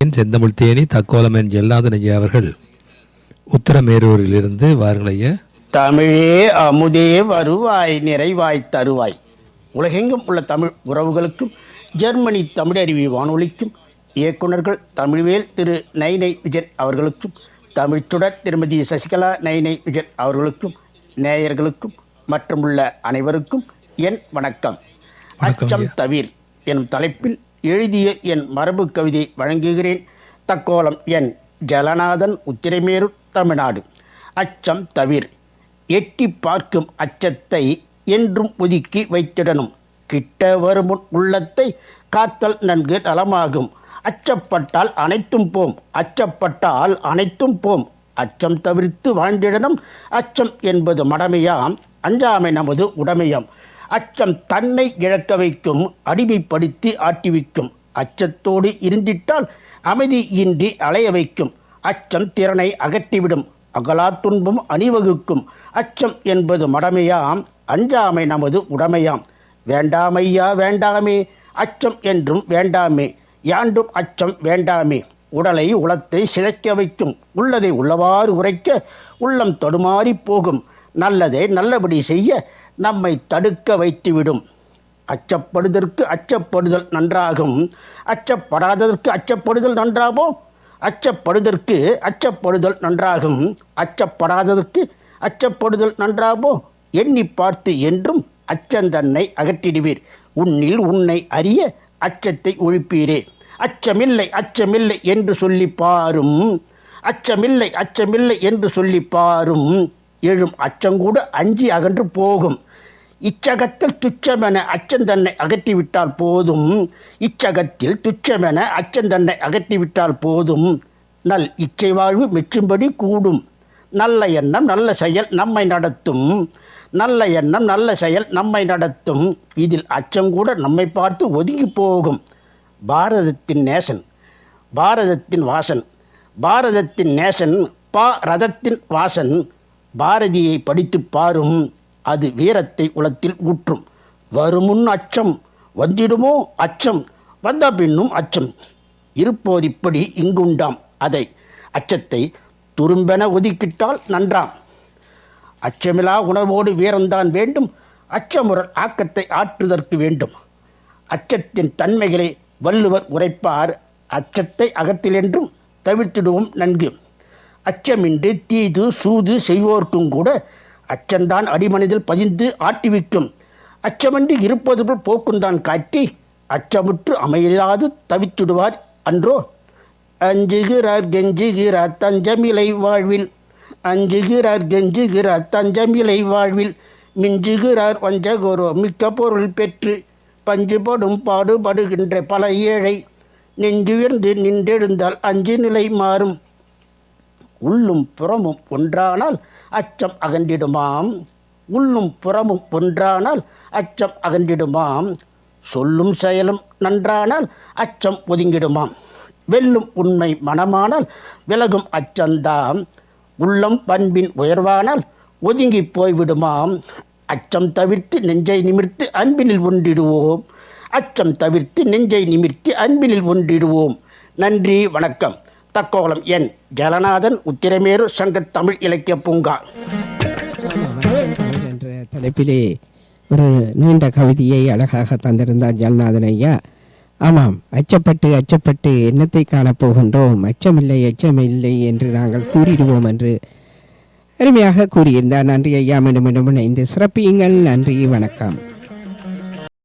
செந்தமிழ் தேனி தக்கோலமன் ஜெல்லாதன் ஐயா அவர்கள் உத்தரமேரூரிலிருந்து வாருங்கள் ஐயா தமிழே அமுதே வருவாய் நிறைவாய் தருவாய். உலகெங்கும் உள்ள தமிழ் உறவுகளுக்கும் ஜெர்மனி தமிழருவி வானொலிக்கும் இயக்குனர்கள் தமிழ்வேல் திரு நைனை விஜய் அவர்களுக்கும் தமிழ்ச்சுடர் திருமதி சசிகலா நைனை விஜய் அவர்களுக்கும் நேயர்களுக்கும் மற்றும் உள்ள அனைவருக்கும் என் வணக்கம். அச்சம். தவிர் எனும் தலைப்பில் எழுதிய என் மரபு கவிதை வழங்குகிறேன். தக்கோலம் என் ஜலநாதன் உத்திரமேரு தமிழ்நாடு. அச்சம் தவிர். எட்டி பார்க்கும் அச்சத்தை என்றும் ஒதுக்கி வைத்திடணும். கிட்ட வருமுன் உள்ளத்தை காத்தல் நன்கு நலமாகும். அச்சப்பட்டால் அனைத்தும் போம். அச்சப்பட்டால் அனைத்தும் போம். அச்சம் தவிர்த்து வாழ்ந்திடணும். அச்சம் என்பது மடமையாம். அஞ்சாமை நமது உடமையாம். அச்சம் தன்னை இழக்க வைக்கும் அடிமைப்படுத்தி ஆட்டிவிக்கும். அச்சத்தோடு இருந்திட்டால் அமைதியின்றி அலைய வைக்கும். அச்சம் திறனை அகற்றிவிடும். அகலா துன்பம் அணிவகுக்கும். அச்சம் என்பது மடமையாம் அஞ்சாமை நமது உடமையாம். வேண்டாமையா வேண்டாமே. அச்சம் என்றும் வேண்டாமே. யாண்டும் அச்சம் வேண்டாமே. உடலை உளத்தை சிழைக்க வைக்கும். உள்ளதை உள்ளவாறு உரைக்க உள்ளம் தடுமாறி போகும். நல்லதை நல்லபடி செய்ய நம்மை தடுக்க வைத்துவிடும். அச்சப்படுதற்கு அச்சப்படுதல் நன்றாகும். அச்சப்படாததற்கு அச்சப்படுதல் நன்றாமோ அச்சப்படுதற்கு அச்சப்படுதல் நன்றாகும். அச்சப்படாததற்கு அச்சப்படுதல் நன்றாமோ எண்ணி பார்த்து என்றும் அச்சந்தன்னை அகற்றிடுவீர். உன்னில் உன்னை அறிய அச்சத்தை ஒழிப்பீரே. அச்சமில்லை அச்சமில்லை என்று சொல்லி பாரும். அச்சமில்லை அச்சமில்லை என்று சொல்லி பாரும். எழும் அச்சங்கூட அஞ்சி அகன்று போகும். இச்சகத்தில் துச்சமென அச்சந்தன்னை அகற்றிவிட்டால் போதும். இச்சகத்தில் துச்சமென அச்சந்தன்னை அகற்றிவிட்டால் போதும். நல் இச்சை வாழ்வு மெச்சும்படி கூடும். நல்ல எண்ணம் நல்ல செயல் நம்மை நடத்தும். நல்ல எண்ணம் நல்ல செயல் நம்மை நடத்தும். இதில் அச்சம் கூட நம்மை பார்த்து ஒதுங்கி போகும். பாரதத்தின் நேசன் பாரதத்தின் வாசன் பாரதத்தின் நேசன் பா ரதத்தின் வாசன் பாரதியை படித்து பாரும். அது வீரத்தை உளத்தில் ஊற்றும். வருமுன் அச்சம் வந்திடுமோ அச்சம் வந்த பின்னும் அச்சம். இருப்போரிப்படி இங்குண்டாம். அதை அச்சத்தை துரும்பென ஒதுக்கிட்டால் நன்றாம். அச்சமிலா உணர்வோடு வீரம்தான் வேண்டும். அச்சமுறல் ஆக்கத்தை ஆற்றுதற்கு வேண்டும். அச்சத்தின் தன்மைகளை வள்ளுவர் உரைப்பார். அச்சத்தை அகத்திலென்றும் தவிர்த்திடுவோம் நன்கு. அச்சமின்றி தீது சூது செய்வோர்க்கும் கூட அச்சந்தான் அடிமனதில் பதிந்து ஆட்டிவிக்கும் அச்சமின்றி இருப்பது போல் போக்குந்தான் காட்டி அச்சமுற்று அமையாது தவித்திடுவார் அன்றோ. அஞ்சுகிறார் கெஞ்சுகிறார் தஞ்சமிலை வாழ்வில் அஞ்சுகிறார் கெஞ்சுகிறார் தஞ்சமிலை வாழ்வில். மிஞ்சுகிறார் வஞ்சகோரோ மிக்க பொருள் பெற்று பஞ்சுபடும் பாடுபடுகின்ற பல ஏழை. நெஞ்சுயர்ந்து நின்றெழுந்தால் அஞ்சு நிலை மாறும். உள்ளும் புறமும் ஒன்றானால் அச்சம் அகன்றிடுமாம். உள்ளும் புறமும் ஒன்றானால் அச்சம் அகன்றிடுமாம். சொல்லும் செயலும் நன்றானால் அச்சம் ஒதுங்கிடுமாம். வெல்லும் உண்மை மனமானால் விலகும் அச்சந்தாம் உள்ளம் பண்பின் உயர்வானால் ஒதுங்கி போய்விடுமாம். அச்சம் தவிர்த்து நெஞ்சை நிமிர்த்து அன்பினில் ஒன்றிடுவோம். அச்சம் தவிர்த்து நெஞ்சை நிமிர்த்தி அன்பினில் ஒன்றிடுவோம். நன்றி வணக்கம். தக்கோலம் என் ஜலநாதன் உத்திரமேரு சங்க தமிழ் இலக்கிய பூங்கா. என்ற தலைப்பிலே ஒரு நீண்ட கவிதையை அழகாக தந்திருந்தார் ஜலநாதன் ஐயா. ஆமாம் அச்சப்பட்டு அச்சப்பட்டு என்னத்தை காணப்போகின்றோம்? அச்சமில்லை அச்சமில்லை என்று நாங்கள் கூறிடுவோம் என்று அருமையாக கூறியிருந்தார். நன்றி ஐயா மீண்டும் மீண்டும் இணைந்து சிறப்பியுங்கள். நன்றி வணக்கம்.